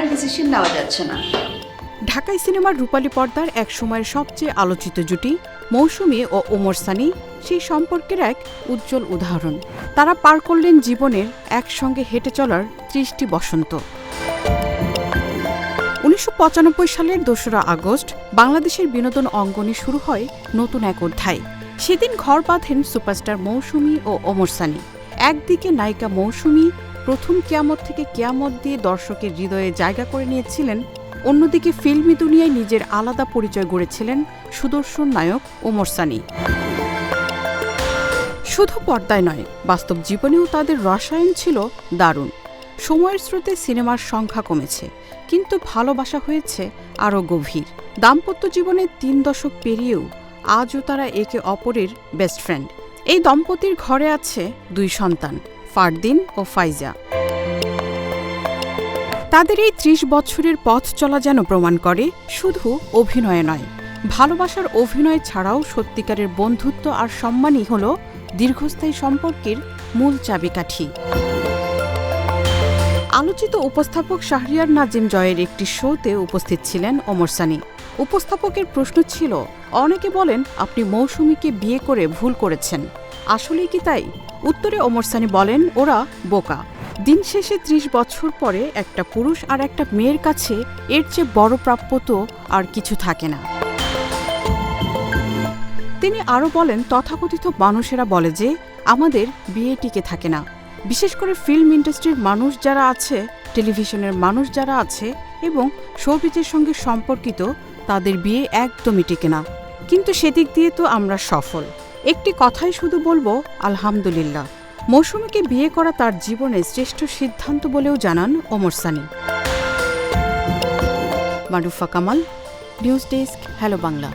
Final decision নেওয়া যাচ্ছে না। ঢাকাই সিনেমার রূপালী পর্দার এক সময়ের সবচেয়ে আলোচিত জুটি, মৌসুমী ও ওমর সানি, সেই সম্পর্কের এক উজ্জ্বল উদাহরণ। তারা পার করলেন জীবনের একসঙ্গে হেঁটে চলার ত্রিশটি বসন্ত। উনিশশো পঁচানব্বই সালের দোসরা আগস্ট বাংলাদেশের বিনোদন অঙ্গনে শুরু হয় নতুন এক অধ্যায়। সেদিন ঘর বাঁধেন সুপারস্টার মৌসুমী ও ওমর সানি। একদিকে নায়িকা মৌসুমী প্রথম কেয়ামত থেকে কেয়ামত দিয়ে দর্শকের হৃদয়ে জায়গা করে নিয়েছিলেন, অন্যদিকে ফিল্মি দুনিয়ায় নিজের আলাদা পরিচয় গড়েছিলেন সুদর্শন নায়ক ওমর সানি। শুধু পর্দায় নয়, বাস্তব জীবনেও তাদের রসায়ন ছিল দারুণ। সময়ের স্রোতে সিনেমার সংখ্যা কমেছে, কিন্তু ভালোবাসা হয়েছে আরও গভীর। দাম্পত্য জীবনে তিন দশক পেরিয়েও আজও তারা একে অপরের বেস্ট ফ্রেন্ড এই দম্পতির ঘরে আছে দুই সন্তান। ফারদিন ও ফাইজা। তাদের এই ত্রিশ বছরের পথ চলা যেন প্রমাণ করে, শুধু অভিনয় নয়, ভালোবাসার অভিনয় ছাড়াও সত্যিকারের বন্ধুত্ব আর সম্মানই হল দীর্ঘস্থায়ী সম্পর্কের মূল চাবিকাঠি। আলোচিত উপস্থাপক শাহরিয়ার নাজিম জয়ের একটি শোতে উপস্থিত ছিলেন ওমর সানি। উপস্থাপকের প্রশ্ন ছিল, অনেকে বলেন আপনি মৌসুমীকে বিয়ে করে ভুল করেছেন। আসলেই কি তাই? উত্তরে ওমর সানি বলেন, ওরা বোকা। দিন শেষে ত্রিশ বছর পরে একটা পুরুষ আর একটা মেয়ের কাছে এর চেয়ে বড় প্রাপ্য তো আর কিছু থাকে না। তিনি আরও বলেন, তথাকথিত মানুষেরা বলে যে, আমাদের বিয়ে টিকে থাকে না। বিশেষ করে ফিল্ম ইন্ডাস্ট্রির মানুষ যারা আছে টেলিভিশনের মানুষ যারা আছে এবং শোবিজের সঙ্গে সম্পর্কিত, তাদের বিয়ে একদমই টিকে না। কিন্তু সেদিক দিয়ে তো আমরা সফল। একটি কথাই শুধু বলব, আলহামদুলিল্লাহ। মৌসুমীকে বিয়ে করা তার জীবনের শ্রেষ্ঠ সিদ্ধান্ত বলেও জানান Omar Sunny. Marufa Kamal news desk hello Bangla